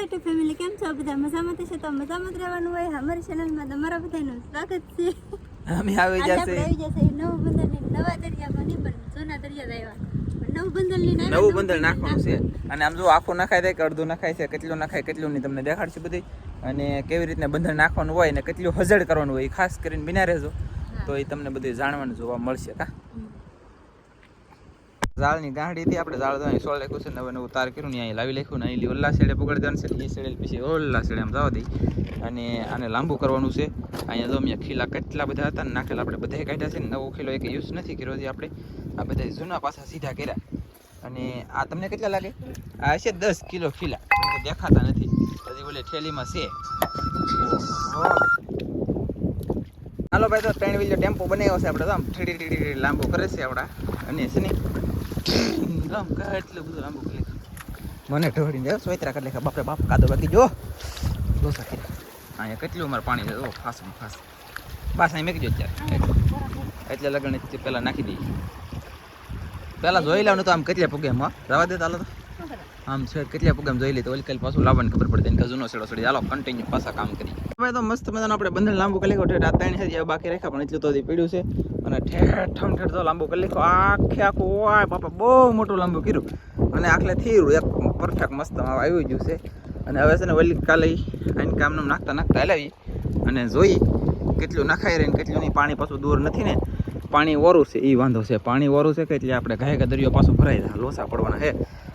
YouTube family કેમ છો બધા? મજામાં થશે તો મજામાં જ રહેવાનું હોય. અમારી ચેનલમાં તમારા બધાનું સ્વાગત છે. અમે આવી જશે. આવી જશે નવું બંદરની નવા દરિયામાં નહીં પણ જૂના દરિયા આવ્યા. નવું બંદર લઈને નવું બંદર નાખવાનું છે. અને આમ જો આખું નખાય કે અડધું નખાય છે કેટલું નખાય કેટલું નહીં તમને દેખાડશે બધી. અને કેવી રીતના બંદર નાખવાનું હોય ને કેટલું હજળ કરવાનું હોય ખાસ કરીને બિના રહેજો. તો એ તમને બધું જાણવાનું જોવા મળશે કા. ઝાડની ગાંઠીથી આપણે ઝાડ અહીં સોળ લખ્યું છે, નવે નવું તાર કર્યું ને અહીં લાવી લખ્યું ને અહીં ઓલ્લા સેડે પકડી દેવાનું છે એ સેડે પછી ઓલ્લા સેડે આમ જવા દઈ અને આને લાંબુ કરવાનું છે. અહીંયા જો અહીંયા ખીલા કેટલા બધા હતા ને નાખેલા આપણે બધા કાઢ્યા છે ને નવો ખીલો એક યુઝ નથી કર્યો છે આપણે આ બધા જૂના પાછા સીધા કર્યા. અને આ તમને કેટલા લાગે? આ છે દસ કિલો ખીલા. દેખાતા નથી. હજી ઓલે થેલીમાં છે. હાલો ભાઈ, તો ત્રણ વીલો ટેમ્પો બનાવ્યો છે આપણે તો આમ ઠીડી ઠીડી લાંબો કરે છે આપણા. અને છે ને આમ એટલું બધું લાંબુ કરી મને ઢોળી દે સોયત્રા કરી લેખા બાપરે બાપ કાદો બાકી જો જો સાકી અહીંયા કેટલું અમારે પાણી છે? ઓ ફાસ ફાસ બસ અહીં મેકી દો અત્યારે. એટલે લગન પહેલાં નાખી દઈએ. પહેલાં જોઈ લેવાનું તો આમ કેટલા પગે એમાં હા? રવા દે તો આમ છે કેટલા પ્રોગ્રામ જોઈ લે તો ઓલી કાલે પાછું લાવવાની ખબર પડે કે જૂનો છેડો છડી. ચાલો કન્ટિન્યુ પાછા કામ કરી હવે તો મસ્ત મજાનો આપણે બંધન લાંબુ કરી લેખો ઠેઠ આ બાકી રાખ્યા, પણ એટલું તો પીડ્યું છે. અને ઠેઠ ઠેઠ તો લાંબુ કરી આખે આખું ઓય બાપા, બહુ મોટું લાંબુ કર્યું. અને આખલે થયું, એક પરફેક્ટ મસ્ત આવી ગયું છે. અને હવે છે ને વલી કાલે આને કામનું નાખતા નાખતા હલાવી અને જોઈ કેટલું નખાઈ રહે કેટલું નહીં. પાણી પાછું દૂર નથી ને. પાણી ઓરું છે એ વાંધો છે. પાણી ઓરું છે કે એટલે આપણે ઘાય કે દરિયો પાછું ભરાઈ જાય. લોસા પડવાના છે.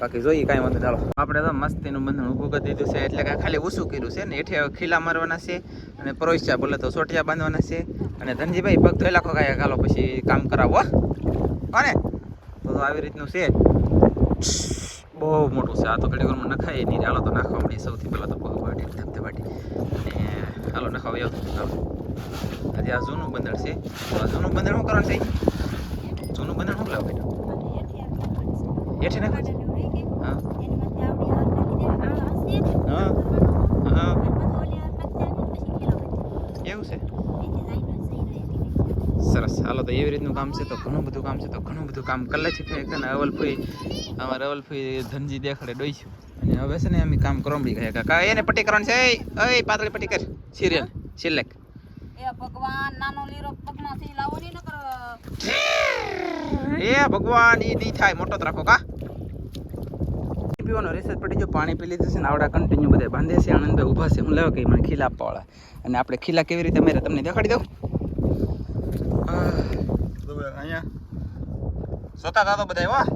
બાકી જોઈએ કાંઈ વાંધો ચાલો આપણે તો મસ્તીનું બંધન ઊભું કરી દીધું છે. એટલે કે ખાલી ઓછું કર્યું છે ને. એઠે ખીલા મારવાના છે અને પરોસ્યા બોલે તો સોટિયા બાંધવાના છે. અને ધનજીભાઈ પગ ધોઈ લાખો કાંઈ હાલો પછી કામ કરાવો અને તો આવી રીતનું છે. બહુ મોટું છે. આ તો ઘડી વારમાં નખાય નહીં. હાલો તો નાખવા મળી સૌથી પહેલાં તો પગ વાટી ધબધે વાટી અને હાલો નખાવ આવતું ચાલો આજે આ જૂનું બંદર છે. તો આ જૂનું બંદર શું કરવાનું છે? જૂનું બંદર શું લાવ હેઠે નાખો છે? હા હા હા એવું છે સરસ હાલો તો એવી રીતનું કામ છે તો ઘણું બધું કામ છે તો ઘણું બધું કામ કરે છે અને અવલફુઈ અમારે અવલફઈ ધનજી દેખાડે ડોઈશું અને હવે છે ને અમે કામ કરમડી ગયા કાકા. એને પટ્ટી કરવાનું છે. એ પાતળી પટ્ટી કર. Serial select. એ ભગવાન નાનો લીરો લાવો એ ભગવાન ઈ થાય. મોટો રાખો કા. પીવાનો રેસેજ પડી જો પાણી પી લીધું છે ને આવડા કન્ટિન્યુ બધા બાંધે છે. આનંદભાઈ ઊભા છે. હું લેવા કે મને ખીલા આપવા અને આપણે ખીલા કેવી રીતે મેરે તમને દેખાડી દઉં આહ, તો હવે અહીંયા જોતા તા તો બધા વાહ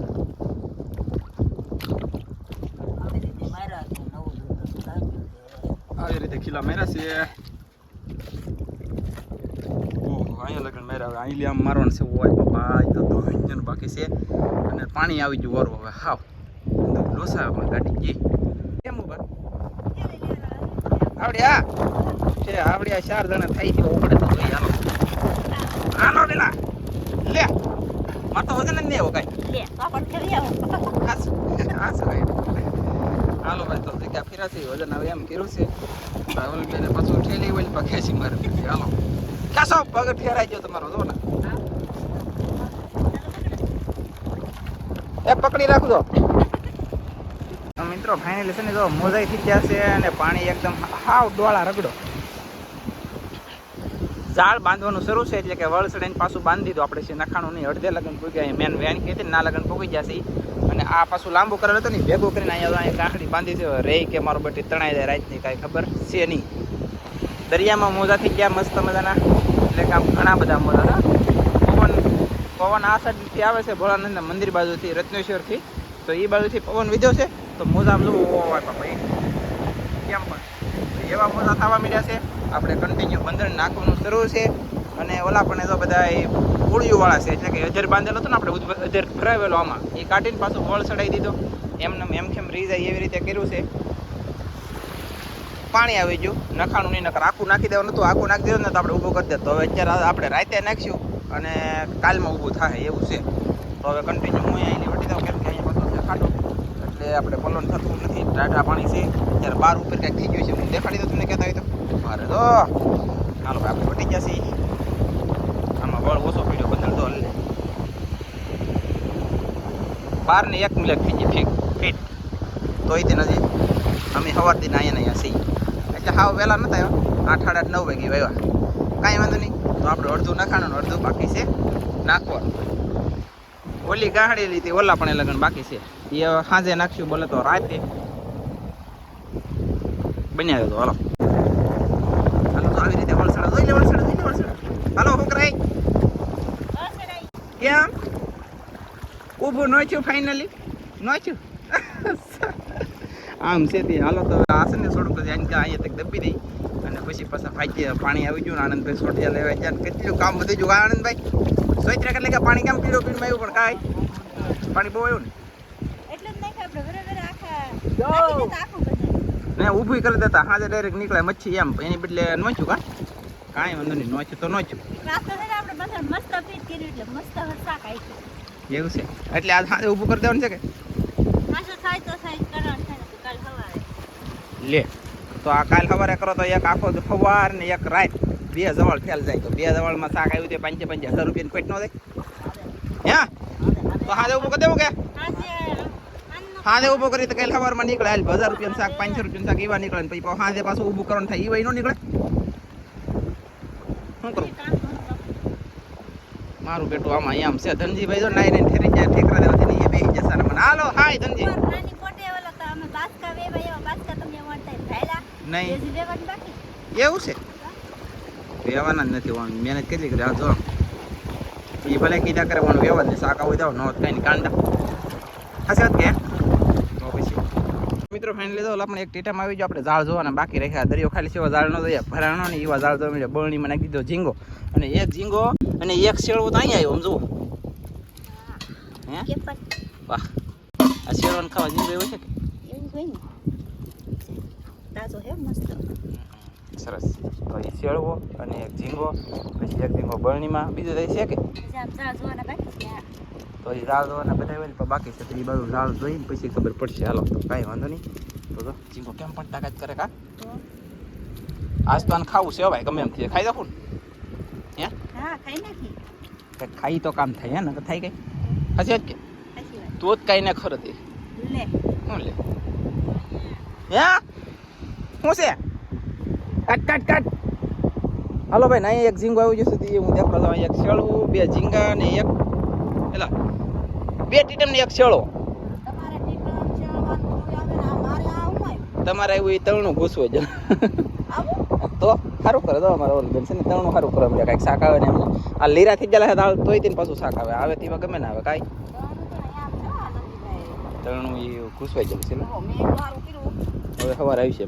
આવી રીતે ખીલા મેરા છે. અહીંયા લગન માર્યા હવે. અહીં આમ મારવાનું છે. ઓય બાપા આ તો દો ઇન્જન બાકી છે. અને પાણી આવી ગયું વારું હવે. હાવ. લોસા પણ ગાડી ગઈ કેમ ઊભા? આવડે આ છે આવડે આ ચાર જણા થઈ ગયો પડે તો પેલા લે માર તો વજન જ નહીં આવો કાંઈ લે પાપડ હાલો ભાઈ તો જગ્યા ફેરાથી વજન આવે એમ કર્યું છે રાહુલ બેને પાછું ઠેલી વળી પગે છે મારે હાલો કાસો પગ ફેરાઈ ગયો તમારો જો ને એ પકડી રાખજો મિત્રો ફાઇનલી છે ને, જો મોજાઈ થઈ ગયા છે અને પાણી એકદમ હાવ ડોળા રગડો. ઝાડ બાંધવાનું શરૂ છે એટલે કે વળ ચડાઈને પાછું બાંધી દીધું આપણે છે નખાણું નહીં અડધે લગન પૂગ્યા મેન વેન કહેતી ના લગન પૂગી જશે અને આ પાછું લાંબુ કરેલું હતું ને ભેગું કરીને અહીંયા અહીંયા કાંકડી બાંધી છે રે કે મારો બટી તણાઈ જાય રાતની કાંઈ ખબર છે નહીં દરિયામાં મોજાથી ગયા મસ્ત મજાના એટલે કે આમ ઘણા બધા મોજા હતા પવન પવન આ સાઈડથી આવે છે ભોળાનંદના મંદિર બાજુથી રત્નેશ્વરથી તો એ બાજુથી પવન વિધ્યો છે તો મોજા આમ ઓય બાપા ભાઈ કેમ પણ એવા મોજા થવા મળ્યા છે આપણે કન્ટિન્યુ બંધન નાખવાનું શરૂ છે. અને ઓલા પણ એ તો બધા એ વાળા છે, એટલે કે અજર બાંધેલો હતો ને આપણે અજર ફરાવેલો આમાં, એ કાઢીને પાછું વળ ચડાવી દીધો. એમને એમ કેમ રહી જાય એવી રીતે કર્યું છે. પાણી આવી ગયું. નખાણું નહીં નખર આખું નાખી દેવાનું હતું. આખું નાખી ને તો આપણે ઊભું કરી દેતો હવે અત્યારે આપણે રાતે નાખીશું અને કાલમાં ઊભું થાય એવું છે. તો હવે કન્ટિન્યુ હું અહીંયા વટી દઉં કેમ કે અહીંયા બધું છે ખાટું એટલે આપણે પલન થતું નથી. ટાટા પાણી છે. ત્યારે બાર ઉપર કંઈક થઈ ગયું છે, હું દેખાડી દઉં તમને કહેતા હોય તો. મારે તો હાલો આપણે વટી ગયા છીએ. આમાં બળ ઓછો પીડ્યો બદલ તો બાર ને એક મિનિટ થઈ ગઈ ફીટ તોય તે નથી. અમે સવારથી દિન અહીંયા નહીં છીએ. એટલે હાવ વહેલા નતા આવ્યા. આઠ, સાડા આઠ, નવ વાગે આવ્યા. કાંઈ વાંધો નહીં. તો આપણે અડધું નાખવાનું અડધું બાકી છે. નાખવાનું. ઓલી ગાહડી લીધી, ઓલા પણ લગ્ન બાકી છે. એ સાંજે નાખશું બોલે તો રાતે. બન્યા તો, હાલો. હાલો આવી રીતે હાલો છોકરાઈ કેમ? ઊભું ન છું ફાઇનલી ન આમ છે તે. હાલો તો આસન છે ને, થોડુંક જ અહીંયા તક દબી દઈ. પછી પાછા ભાગ્ય પાણી આવી ગયું આનંદભાઈ સોટિયા લેવા ગયા કેટલું કામ વધી ગયું આનંદભાઈ સોઈત્રા એટલે કે પાણી કેમ પીળો પીળું આવ્યું પણ કાંઈ? પાણી બહુ આવ્યું ને? ને ઊભી કરી દેતા હાજે ડાયરેક્ટ નીકળે મચ્છી એમ. એની બદલે નોચ્યું કા? કાંઈ વાંધો નહીં નોચ્યું તો નોચ્યું. એવું છે? એટલે આજ હાજે ઊભું કરી દેવાનું છે કે? લે. તો આ કાલ સવારે કરો તો એક આખો ફવાર ને એક રાત બે જવાળ ફેલ જાય. તો બે જવળમાં શાક આવ્યું તે પાંચે પાંચ હજાર રૂપિયાની પેટ નો થાય. હે? તો હાજે ઊભું કરી દેવું કે? હાજે ઊભું કરી તો કાલે સવારમાં નીકળે. હાલ હજાર રૂપિયાનું શાક, પાંચસો રૂપિયાનું શાક એવા નીકળે ને પછી હાજે પાછું ઊભું કરવાનું થાય એવા નો નીકળે. શું કરું? મારું બેટું આમાં અહીંયા છે. ધનજીભાઈ જો નાઈ નાઈ ઠેરી જાય ઠેકરા દેવાથી નહીં બે જશે મને. હાલો, હાય ધનજી ઉપર નાની પોટે ઓલા તો અમે બાસકા વેવા એવા બાસકા તમને વણતા ભાઈલા નહીં. એવું છે? રહેવાના જ નથી વાણ મહેનત કેટલી કરી? આ જો. એ ભલે કીધા કરે પણ વ્યવહાર ને શાક આવું જાવ નો કાંઈ કાંડા હશે કે? તો પછી. મિત્રો ફાઇનલી તો આપણે એક ટીટામાં આવી ગયો. આપણે ઝાડ જોવાના બાકી રાખ્યા. દરિયો ખાલી સેવા ઝાડ નો જોઈએ. ભરાણો ને એવા ઝાડ જોવા મળ્યા. બળણીમાં નાખી દીધો ઝીંગો. અને એક ઝીંગો અને એક શેળવો તો અહીંયા આવ્યો જુઓ. હે. વાહ. આ શેરવાન ખાવા ઝીંગો એવો છે કે? તાજો હે મસ્ત. સરસ. તો એ શેળવો અને એક ઝીંગો પછી એક ઝીંગો બરણીમાં બીજું તો છે કે? પછી આમ ચા જોવાના બાકી છે હા. તો એ રાહ જોવાના બધા હોય ને પણ બાકી છે તો એ બાજુ રાહ જોઈને પછી ખબર પડશે. હાલો તો કાંઈ વાંધો નહીં. તો ઝીંગો કેમ પણ તાકાત કરે કા? આજ તો આને ખાવું છે ભાઈ ગમે એમ થઈ ખાઈ દઉં ને? હા? ખાઈ નાખી. ખાઈ તો કામ થાય હે ને થાય કઈ? હશે જ કે? તું જ કાંઈ ને ખરો તે લે. શું લે. હે? શું છે? કાટ, કટ કટ. હાલો ભાઈ ના એક ઝીંગો આવી જશે તે. હું દેખાડો એક શેળવું બે ઝીંગા ને એક એલા બે ટીટમ ને એક શેળો. તમારે ટીકડમ ચડવાનું હોય આવે ને આ મારે આવું હોય તમારે એવું એ તળનું ઘૂસવું જ તો સારું કરે, તો અમારે ઓલું બેન છે ને તળનું સારું કરે અમને કાંઈક શાક આવે ને એમને આ લીરા થઈ ગયા દાળ તોય તેને પાછું શાક આવે. આવે તેવા ગમે ને આવે, કાંઈ. તળનું એ ઘૂસવાઈ જાય છે ને હવે સવારે આવી છે.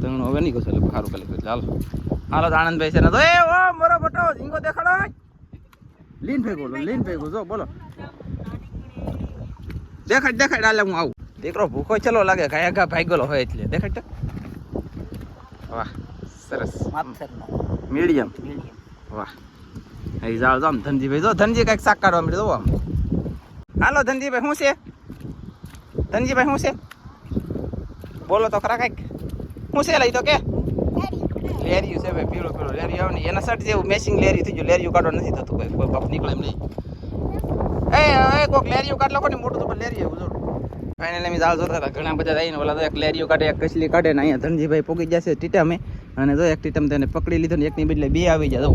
તળનું હવે નહીં ઘૂસે સારું કલેક્ટર. ચાલો. હાલો આનંદભાઈ છે ને તો એ ઓ મોરો બટો ઝીંગો દેખાડો લીન ભેગો લીન ભેગો જો બોલો. દેખાડ દેખાડ આલે હું આવું. દીકરો ભૂખો ચલો લાગે ગાયા ગા ભાગેલો હોય એટલે. દેખાડ તો. વાહ સરસ. મીડિયમ. વાહ. અહીં જાઓ જાઓ ધનજીભાઈ જો ધનજી કાંઈક શાક કાઢવા મળ્યું જો આમ. હાલો ધનજીભાઈ શું છે? ધનજીભાઈ શું છે? બોલો તો ખરા કંઈક? હું છે લઈ તો કે? લેરિયું છે ભાઈ પીળું પીળું. લેરિયું આવે ને. એના શર્ટ જેવું મેચિંગ લેરી થઈ ગયું. લેરિયું કાઢવા નથી થતું કોઈ. કોઈ બાપ નીકળે એમ નહીં. એ એ કોક લેરિયું કાઢ લોકો ને મોટું તો પણ લેરિયું એવું જોડું. ફાઇનલ એમ જાળ જોતા હતા. ઘણા બધા આવીને ઓલા તો એક લેરિયું કાઢે એક કચલી કાઢે ને અહીંયા ધનજીભાઈ પોગી જશે ટીટામે. અને જો એક ટીટમ તેને પકડી લીધો ને એકની બદલે બે આવી જાય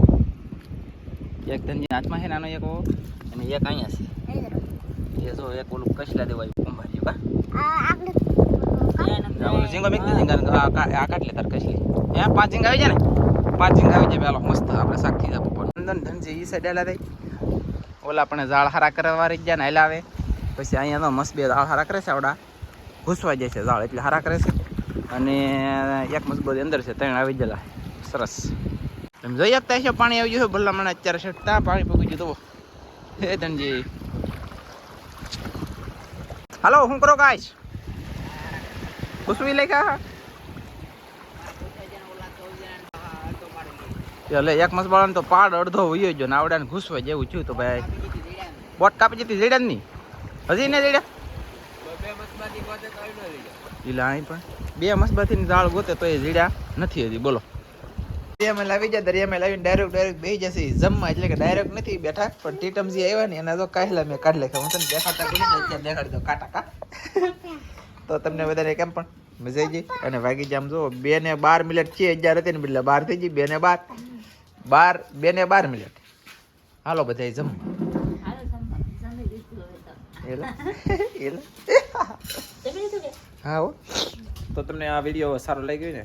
જો એક ધનજી હાથમાં છે નાનો એક અને એક અહીંયા છે. એ જો એક ઓલું કચલા દેવાય કુંભારી બા. ઝીંગો મિક્સ ઝીંગા આ કાઢ લે તાર કશલી હે પાંચ ઝીંગા આવી જાય ને? પાંચ ઝીંગા આવી જાય પેલો મસ્ત આપણે શાક થઈ જાય નંદન ધનજી ઈ સાઈડ આલા થાય ઓલા આપણે ઝાડ હારા કરવા રહી ગયા ને હલાવે પછી અહીંયા તો મસ્ત બે ઝાડ હારા કરે છે આવડા. ઘૂસવા જાય છે ઝાડ એટલે હારા કરે છે. અને એક મજબૂત અંદર છે ત્રણ આવી ગયેલા. સરસ. તમે જોઈ શકતા છો પાણી આવી ગયું છે ભલા મને અત્યારે છટતા પાણી પગી ગયું તો હે ધનજી. હાલો હું કરો ગાઈશ ઘૂસવી લઈ કા? એટલે એક માસ બાળાને તો પાડ અડધો વયો ગયો ને આવડાને ઘૂસવા જેવું થયું તો ભાઈ. બોટ કાપી જતી રેડ્યા નહીં હજી ને રેડ્યા? એટલે અહીં પણ. બે મસબાથી ઝાડ ગોતે તો એ રેડ્યા નથી હજી, બોલો. દરિયામાં લાવી જાય દરિયામાં લાવીને ડાયરેક્ટ ડાયરેક્ટ બેસી જશે. જમવા એટલે કે ડાયરેક્ટ નથી બેઠા, પણ ટીટમજી આવ્યા ને, એના તો કાહેલા મેં કાઢી લખ્યા હું તને દેખાડતા કોઈ નથી દેખાડી દો કાટા કા? તો તમને વધારે કેમ પણ? મજા આવી ગઈ? અને વાગી જામ જો બે ને બાર મિનિટ છે, અગિયાર હતી ને એટલે બાર થઈ ગઈ, બે ને બાર. બાર, બે ને બાર મિનિટ. હાલો બધા જમ? હા હો. તો તમને આ વીડિયો સારો લાગ્યો ને?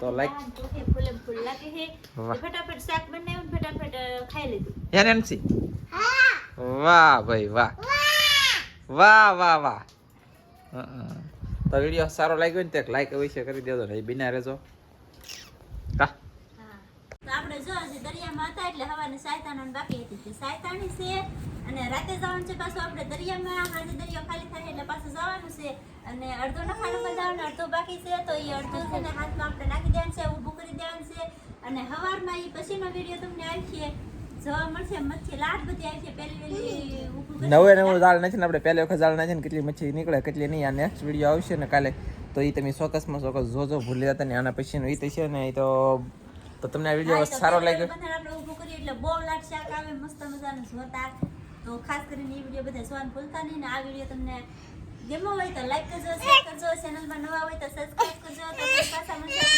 તો. તો ફટાફટ શાક બનાવ્યું ફટાફટ વાહ ભાઈ, વાહ. વાહ વાહ વાહ. તો વીડિયો સારો લાગ્યો ને તો લાઈક અવશ્ય કરી દેજો ને બિના રહેજો. કા? આપણે જો આજે દરિયામાં હતા એટલે હવાને સાયતાનો બાકી હતી. તે સાયતાની છે અને રાતે જવાનું છે પાછું આપણે દરિયામાં. આજે દરિયો ખાલી થાય એટલે પાછું જવાનું છે. અને અડધો નખાણુમાં જવાનું અડધો બાકી છે. તો એ અડધો છે ને હાથમાં આપણે નાખી દેવાનું છે, ઊભું કરી દેવાનું છે. અને હવારમાં એ પછીનો વીડિયો તમને આવશે નવે નવું જાળ નથી ને આપણે પહેલી વખત જાળ નથી ને કેટલી મચ્છી નીકળે કેટલી નહીં આ નેક્સ્ટ વીડિયો આવશે ને કાલે. તો એ તમે ચોક્કસમાં ચોક્કસ જોજો ભૂલી જતા ને આના પછીનું એ તો છે ને એ તો તો તમને આ વીડિયો સારો લાગ્યો? વખત આપણે ઊભું કરીએ એટલે બહુ લાટ શાક આવે મસ્ત મજાનું જોરદાર. તો ખાસ કરીને એ વીડિયો બધા જોવાનું ભૂલતા નહીં ને આ વીડિયો તમને ગમ્યો હોય તો લાઈક કરજો શેર કરજો ચેનલમાં નવા હોય તો સબસ્ક્રાઇબ કરજો. તો ફરી પાછા મળશે